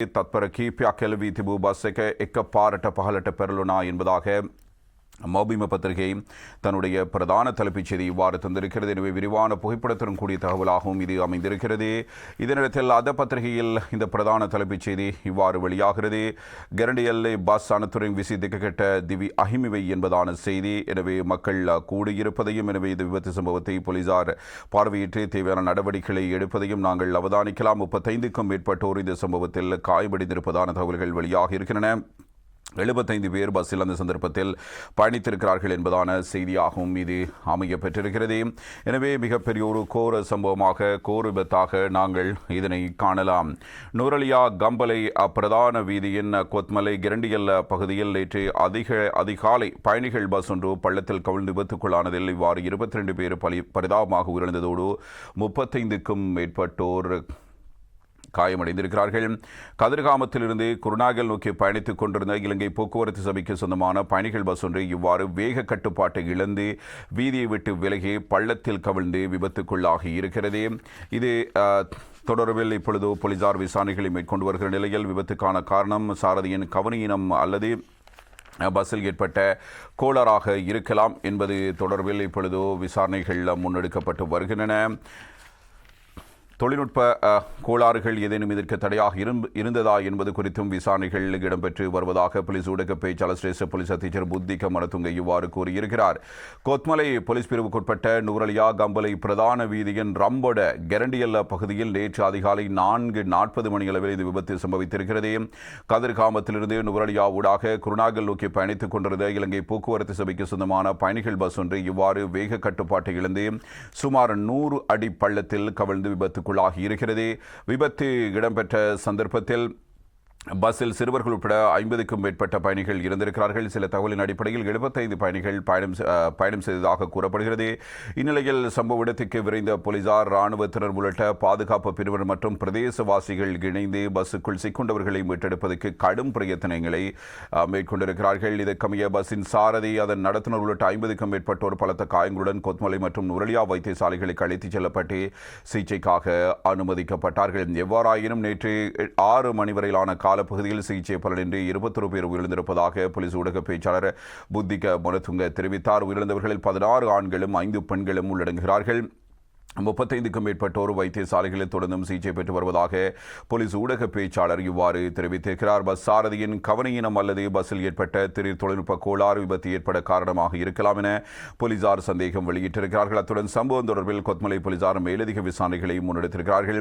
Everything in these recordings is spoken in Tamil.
තත්පර කීපයක් කෙලවී තිබූ බස් එක එක පාරට පහලට පෙරළුණා என்பதாக மௌபிம பத்திரிகை தன்னுடைய பிரதான தலைப்புச் செய்தி இவ்வாறு தந்திருக்கிறது. எனவே விரிவான புகைப்படத்துடன் கூடிய தகவலாகவும் இது அமைந்திருக்கிறது. இதனிடத்தில் அத பத்திரிகையில் இந்த பிரதான தலைப்புச் செய்தி இவ்வாறு வெளியாகிறது. கரண்டியல்லை பஸ் அனத்துறை விசி திக்கெட்ட திவி அகிமிவை என்பதான செய்தி. எனவே மக்கள் கூடியிருப்பதையும் எனவே இந்த விபத்து சம்பவத்தை போலீசார் பார்வையிட்டு தேவையான நடவடிக்கைகளை எடுப்பதையும் நாங்கள் அவதானிக்கலாம். முப்பத்தைந்துக்கும் மேற்பட்டோர் இந்த சம்பவத்தில் காயமடைந்திருப்பதான தகவல்கள் வெளியாக இருக்கின்றன எழுபத்தைந்து பேர் பஸ்ஸில் அந்த சந்தர்ப்பத்தில் பயணித்திருக்கிறார்கள் என்பதான செய்தியாகவும் இது அமைய பெற்றிருக்கிறது எனவே மிகப்பெரிய ஒரு கோர சம்பவமாக கோர் விபத்தாக நாங்கள் இதனை காணலாம். நூரலியா கம்பலை பிரதான வீதியின் கொத்மலை கிரண்டியல் பகுதியில் நேற்று அதிக அதிகாலை பயணிகள் பஸ் ஒன்று பள்ளத்தில் கவிழ்ந்து விபத்துக்குள்ளானதில் இவ்வாறு இருபத்தி ரெண்டு பேர் பலி பரிதாபமாக உயிரிழந்ததோடு முப்பத்தைந்துக்கும் மேற்பட்டோர் காயமடைந்திருக்கிறார்கள். கதிர்காமத்திலிருந்து குருநாகல் நோக்கி பயணித்துக் கொண்டிருந்த இலங்கை போக்குவரத்து சபைக்கு சொந்தமான பயணிகள் பஸ் ஒன்று இவ்வாறு வேக கட்டுப்பாட்டை இழந்து வீதியை விட்டு விலகி பள்ளத்தில் கவிழ்ந்து விபத்துக்குள்ளாகி இருக்கிறது. இது தொடர்பில் இப்பொழுது போலீசார் விசாரணைகளை மேற்கொண்டு வருகிற நிலையில் விபத்துக்கான காரணம் சாரதியின் கவனியினம் அல்லது பஸ்ஸில் ஏற்பட்ட கோளராக இருக்கலாம் என்பது தொடர்பில் இப்பொழுது விசாரணைகள் முன்னெடுக்கப்பட்டு வருகின்றன. தொழில்நுட்ப கோளாறுகள் ஏதேனும் இதற்கு தடையாக இருந்ததா என்பது குறித்தும் விசாரணைகள் இடம்பெற்று வருவதாக போலீஸ் ஊடக பேச்சாளர் சிரேஷ்ட போலீஸ் அத்தீச்சர் புத்திக மரத்துங்க இவ்வாறு கூறியிருக்கிறார். கொத்மலை போலீஸ் பிரிவுக்குட்பட்ட நூரலியா கம்பலை பிரதான வீதியின் ரம்பொட கெரண்டியல்ல பகுதியில் நேற்று அதிகாலை நான்கு நாற்பது மணியளவில் இது விபத்து சம்பவித்திருக்கிறது. கதிர்காமத்திலிருந்து நுவரலியா ஊடாக குருணாகல் நோக்கி பயணித்துக் கொண்டிருந்த இலங்கை போக்குவரத்து சபைக்கு சொந்தமான பயணிகள் பஸ் ஒன்று இவ்வாறு வேக கட்டுப்பாட்டை இழந்து சுமார் நூறு அடி பள்ளத்தில் கவிழ்ந்து விபத்து விபத்துக்குள்ளாகி இருக்கிறது. விபத்து இடம்பெற்ற சந்தர்ப்பத்தில் பஸ்ஸில் சிறுவர்கள் உட்பட ஐம்பதுக்கும் மேற்பட்ட பயணிகள் இருந்திருக்கிறார்கள் சில தகவலின் அடிப்படையில் எழுபத்தைந்து பயணிகள் பயணம் பயணம் செய்ததாக கூறப்படுகிறது. இந்நிலையில் சம்பவ இடத்துக்கு விரைந்த போலீசார் ராணுவத்தினர் உள்ளிட்ட பாதுகாப்பு பிரிவர் மற்றும் பிரதேசவாசிகள் இணைந்து பஸ்ஸுக்குள் சிக்கொண்டவர்களை மீட்டெடுப்பதற்கு கடும் பிரயத்தனங்களை மேற்கொண்டிருக்கிறார்கள். இதற்கமைய பஸ்ஸின் சாரதி அதன் நடத்துனர் உள்ளிட்ட ஐம்பதுக்கும் மேற்பட்டோர் பலத்த காயங்களுடன் கொத்மலை மற்றும் நுரலியா வைத்தியசாலைகளுக்கு அழைத்துச் செல்லப்பட்டு சிகிச்சைக்காக அனுமதிக்கப்பட்டார்கள். எவ்வாறாயினும் நேற்று ஆறு மணி வரையிலான கால பகுதிகளில் சிகிச்சை பலனின்றி இருபத்தொரு பேர் உயிரிழந்திருப்பதாக போலீஸ் ஊடக பேச்சாளர் புத்திக மொனதுங்க தெரிவித்தார். உயிரிழந்தவர்களில் பதினாறு ஆண்களும் ஐந்து பெண்களும் உள்ளடங்குகிறார்கள். முப்பத்தைந்துக்கும் மேற்பட்டோர் வைத்தியசாலைகளில் தொடர்ந்தும் சிகிச்சை பெற்று வருவதாக போலீஸ் ஊடக பேச்சாளர் இவ்வாறு தெரிவித்திருக்கிறார். பஸ் சாரதியின் கவனையினம் அல்லது பஸ்ஸில் ஏற்பட்ட திரு தொழில்நுட்ப கோளாறு விபத்து ஏற்பட காரணமாக இருக்கலாம் என போலீசார் சந்தேகம் வெளியிட்டிருக்கிறார்கள். அத்துடன் சம்பவம் தொடர்பில் கொத்மலை போலீசார் மேலதிக விசாரணைகளை முன்னெடுத்திருக்கிறார்கள்.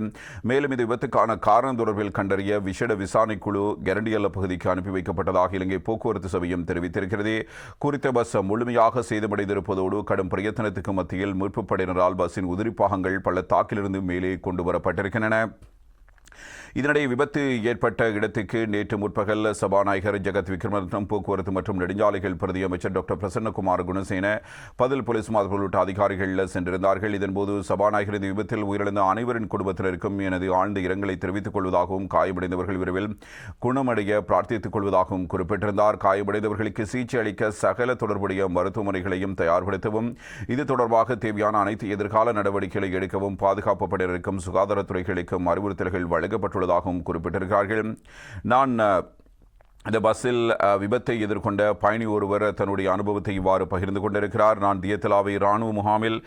மேலும் இந்த விபத்துக்கான காரணம் தொடர்பில் கண்டறிய விசேட விசாரணை குழு கரண்டியல்ல பகுதிக்கு அனுப்பி வைக்கப்பட்டதாக இலங்கை போக்குவரத்து சபையும் தெரிவித்திருக்கிறது. குறித்த பஸ் முழுமையாக சேதமடைந்திருப்பதோடு கடும் பிரயத்தனத்துக்கு மத்தியில் மீட்பு படையினரால் பஸ்ஸின் உதிரி பாகங்கள் பள்ளத்தாக்கிலிருந்து மேலே கொண்டு வரப்பட்டிருக்கின்றன இதனிடையே விபத்து ஏற்பட்ட இடத்துக்கு நேற்று முற்பகல் சபாநாயகர் ஜெகத் விக்ரமரத்னம் போக்குவரத்து மற்றும் நெடுஞ்சாலைகள் பிரதி அமைச்சர் டாக்டர் பிரசன்னகுமார் குணசேன பதில் போலீஸ் மாதிரி உள்ளிட்ட அதிகாரிகள் சென்றிருந்தார்கள். இதன்போது சபாநாயகர் இந்த விபத்தில் உயிரிழந்த அனைவரின் குடும்பத்தினருக்கும் எனது ஆழ்ந்த இரங்கலை தெரிவித்துக் கொள்வதாகவும் காயமடைந்தவர்கள் விரைவில் குணமடைய பிரார்த்தித்துக் கொள்வதாகவும் குறிப்பிட்டிருந்தார். காயமடைந்தவர்களுக்கு சிகிச்சை அளிக்க சகல தொடர்புடைய மருத்துவமனைகளையும் தயார்படுத்தவும் இது தொடர்பாக தேவையான அனைத்து எதிர்கால நடவடிக்கைகளை எடுக்கவும் பாதுகாப்பு படையினருக்கும் சுகாதாரத்துறைகளுக்கும் அறிவுறுத்தல்கள் வழங்கப்பட்டு உள்ளதாகவும் குறிப்பிட்டிருக்கிறார்கள் நான் இந்த பஸ்ஸில் விபத்தை எதிர்கொண்ட பயணி ஒருவர் தன்னுடைய அனுபவத்தை இவ்வாறு பகிர்ந்து கொண்டிருக்கிறார். நான் தியத்தலாவை இராணுவ முகாமில்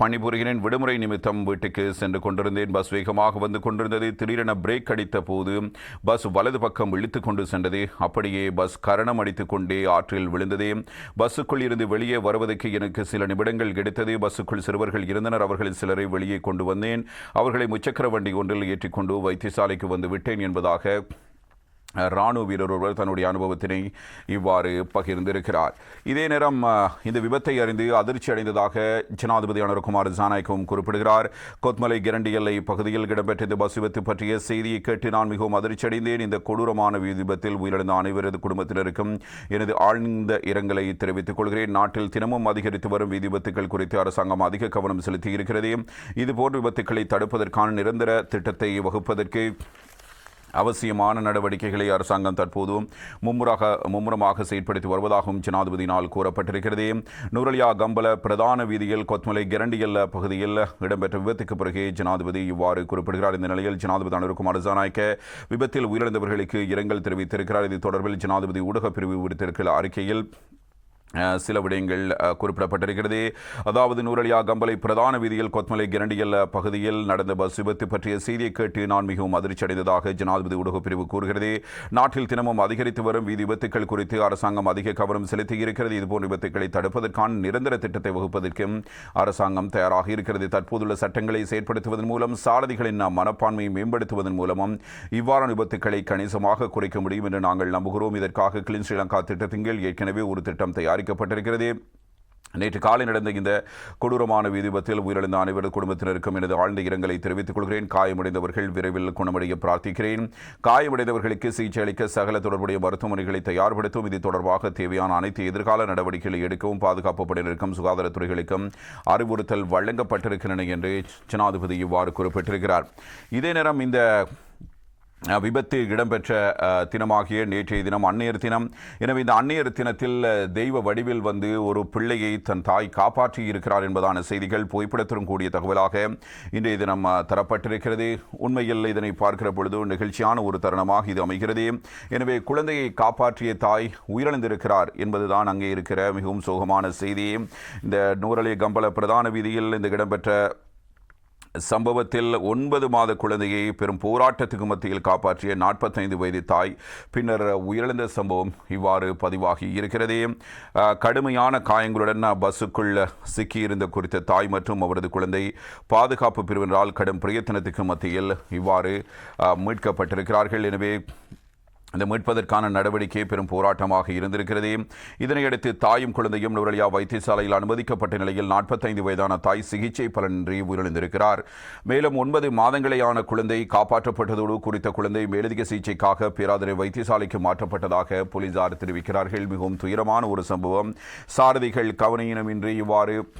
பணிபுரிகிறேன். விடுமுறை நிமித்தம் வீட்டுக்கு சென்று கொண்டிருந்தேன். பஸ் வேகமாக வந்து கொண்டிருந்தது. திடீரென பிரேக் அடித்த போது பஸ் வலது பக்கம் இழுத்து கொண்டு சென்றது. அப்படியே பஸ் கரணம் அடித்துக் கொண்டே ஆற்றில் விழுந்தது. பஸ்ஸுக்குள் இருந்து வெளியே வருவதற்கு எனக்கு சில நிமிடங்கள் கிடைத்தது. பஸ்ஸுக்குள் சிறுவர்கள் இருந்தனர். அவர்களில் சிலரை வெளியே கொண்டு வந்தேன். அவர்களை முச்சக்கர வண்டி ஒன்றில் ஏற்றிக்கொண்டு வைத்தியசாலைக்கு வந்து விட்டேன் என்பதாக ராணுவ வீரர் ஒருவர் தன்னுடைய அனுபவத்தினை இவ்வாறு பகிர்ந்திருக்கிறார். இதே நேரம் இந்த விபத்தை அறிந்து அதிர்ச்சி அடைந்ததாக ஜனாதிபதி அனுர்குமார் ஜானாய்கவும் குறிப்பிடுகிறார். கொத்மலை கிரண்டி எல்லை பகுதியில் இடம்பெற்ற இந்த பஸ் விபத்து பற்றிய செய்தியை கேட்டு நான் மிகவும் அதிர்ச்சி அடைந்தேன். இந்த கொடூரமான விபத்தில் உயிரிழந்த அனைவரது குடும்பத்தினருக்கும் எனது ஆழ்ந்த இரங்கலை தெரிவித்துக் கொள்கிறேன். நாட்டில் தினமும் அதிகரித்து வரும் வீதி விபத்துகள் குறித்து அரசாங்கம் அதிக கவனம் செலுத்தியிருக்கிறது இதுபோன்ற விபத்துக்களை தடுப்பதற்கான நிரந்தர திட்டத்தை வகுப்பதற்கு அவசியமான நடவடிக்கைகளை அரசாங்கம் தற்போது மும்முறாக மும்முரமாக செயற்படுத்தி வருவதாகவும் ஜனாதிபதியினால் கூறப்பட்டிருக்கிறது. நூரலியா கம்பல பிரதான வீதியில் கொத்மலை கிரண்டியல்ல பகுதியில் இடம்பெற்ற விபத்துக்கு பிறகு ஜனாதிபதி இவ்வாறு குறிப்பிடுகிறார். இந்த நிலையில் ஜனாதிபதி அனுருகுமார் ஜனாயக்க விபத்தில் உயிரிழந்தவர்களுக்கு இரங்கல் தெரிவித்திருக்கிறார். இது தொடர்பில் ஜனாதிபதி ஊடகப் பிரிவு விடுத்திருக்கிற அறிக்கையில் சில விடயங்கள் குறிப்பிடப்பட்டிருக்கிறது. அதாவது நூரலியா கம்பலை பிரதான வீதியில் கொத்மலை கிரண்டியல் பகுதியில் நடந்த பஸ் விபத்து பற்றிய செய்தியை கேட்டு நான் மிகவும் அதிர்ச்சி அடைந்ததாக ஜனாதிபதி ஊடகப் பிரிவு கூறுகிறது. நாட்டில் தினமும் அதிகரித்து வரும் வீதி விபத்துக்கள் குறித்து அரசாங்கம் அதிக கவனம் செலுத்தி இருக்கிறது இதுபோன்ற விபத்துக்களை தடுப்பதற்கான நிரந்தர திட்டத்தை வகுப்பதற்கும் அரசாங்கம் தயாராக இருக்கிறது. தற்போதுள்ள சட்டங்களை செயற்படுத்துவதன் மூலம் சாரதிகளின் மனப்பான்மையை மேம்படுத்துவதன் மூலமும் இவ்வாறான விபத்துக்களை கணிசமாக குறைக்க முடியும் என்று நாங்கள் நம்புகிறோம். இதற்காக கிளீன் ஸ்ரீலங்கா திட்டத்தின் கீழ் ஏற்கனவே ஒரு திட்டம் அறிவிக்கப்பட்டிருக்கிறது நேற்று காலை நடந்த இந்த கொடூரமான விபத்தில் உயிரிழந்த அனைவரது குடும்பத்தினருக்கும் எனது ஆழ்ந்த இரங்கலை தெரிவித்துக் கொள்கிறேன். காயமடைந்தவர்கள் விரைவில் குணமடைய பிரார்த்திக்கிறேன். காயமடைந்தவர்களுக்கு சிகிச்சை அளிக்க சகல தொடர்புடைய மருத்துவமனைகளை தயார்படுத்தும். இது தொடர்பாக தேவையான அனைத்து எதிர்கால நடவடிக்கைகளை எடுக்கவும் பாதுகாப்பு படையினருக்கும் சுகாதாரத்துறைகளுக்கும் அறிவுறுத்தல் வழங்கப்பட்டிருக்கின்றன என்று ஜனாதிபதி இவ்வாறு குறிப்பிட்டிருக்கிறார். இதே நேரம் இந்த விபத்து இடம்பெற்ற தினமாகிய நேற்றைய தினம் அன்னையர் தினம். எனவே இந்த அன்னையர் தினத்தில் தெய்வ வடிவில் வந்து ஒரு பிள்ளையை தன் தாய் காப்பாற்றி இருக்கிறார் என்பதான செய்திகள் புகைப்படத்துடன் கூடிய தகவலாக இன்றைய தினம் தரப்பட்டிருக்கிறது. உண்மையில் இதனை பார்க்கிற பொழுது நிகழ்ச்சியான ஒரு தருணமாக இது அமைகிறது. எனவே குழந்தையை காப்பாற்றிய தாய் உயிரிழந்திருக்கிறார் என்பதுதான் அங்கே இருக்கிற மிகவும் சோகமான செய்தி. இந்த நூரலி கம்பள பிரதான வீதியில் இந்த இடம்பெற்ற சம்பவத்தில் ஒன்பது மாத குழந்தையை பெரும் போராட்டத்துக்கு மத்தியில் காப்பாற்றிய நாற்பத்தைந்து வயது தாய் பின்னர் உயிரிழந்த சம்பவம் இவ்வாறு பதிவாகி இருக்கிறது. கடுமையான காயங்களுடன் பஸ்ஸுக்குள் சிக்கியிருந்த குறித்த தாய் மற்றும் அவரது குழந்தை பாதுகாப்பு பிரிவினரால் கடும் பிரயத்தனத்துக்கு மத்தியில் இவ்வாறு மீட்கப்பட்டிருக்கிறார்கள். எனவே இந்த மீட்பதற்கான நடவடிக்கை பெரும் போராட்டமாக இருந்திருக்கிறது. இதனையடுத்து தாயும் குழந்தையும் நுரலியா வைத்தியசாலையில் அனுமதிக்கப்பட்ட நிலையில் நாற்பத்தைந்து வயதான தாய் சிகிச்சை பலனின்றி உயிரிழந்திருக்கிறார். மேலும் ஒன்பது மாதங்களேயான குழந்தை காப்பாற்றப்பட்டதோடு குறித்த குழந்தை மேலதிக சிகிச்சைக்காக பேராதரை வைத்தியசாலைக்கு மாற்றப்பட்டதாக போலீசார் தெரிவிக்கிறார்கள். மிகவும் துயரமான ஒரு சம்பவம். சாரதிகள் கவனையினமின்றி இவ்வாறு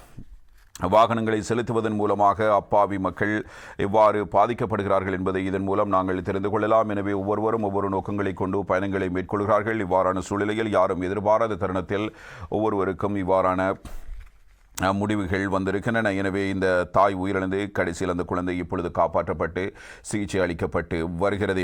வாகனங்களை செலுத்துவதன் மூலமாக அப்பாவி மக்கள் எவ்வாறு பாதிக்கப்படுகிறார்கள் என்பதை இதன் மூலம் நாங்கள் தெரிந்து கொள்ளலாம். எனவே ஒவ்வொருவரும் ஒவ்வொரு நோக்கங்களை கொண்டு பயணங்களை மேற்கொள்கிறார்கள். இவ்வாறான சூழ்நிலையில் யாரும் எதிர்பாராத தருணத்தில் ஒவ்வொருவருக்கும் இவ்வாறான முடிவுகள் வந்திருக்கின்றன. எனவே இந்த தாய் உயிரிழந்து கடைசியில் அந்த குழந்தை இப்பொழுது காப்பாற்றப்பட்டு சிகிச்சை அளிக்கப்பட்டு வருகிறது.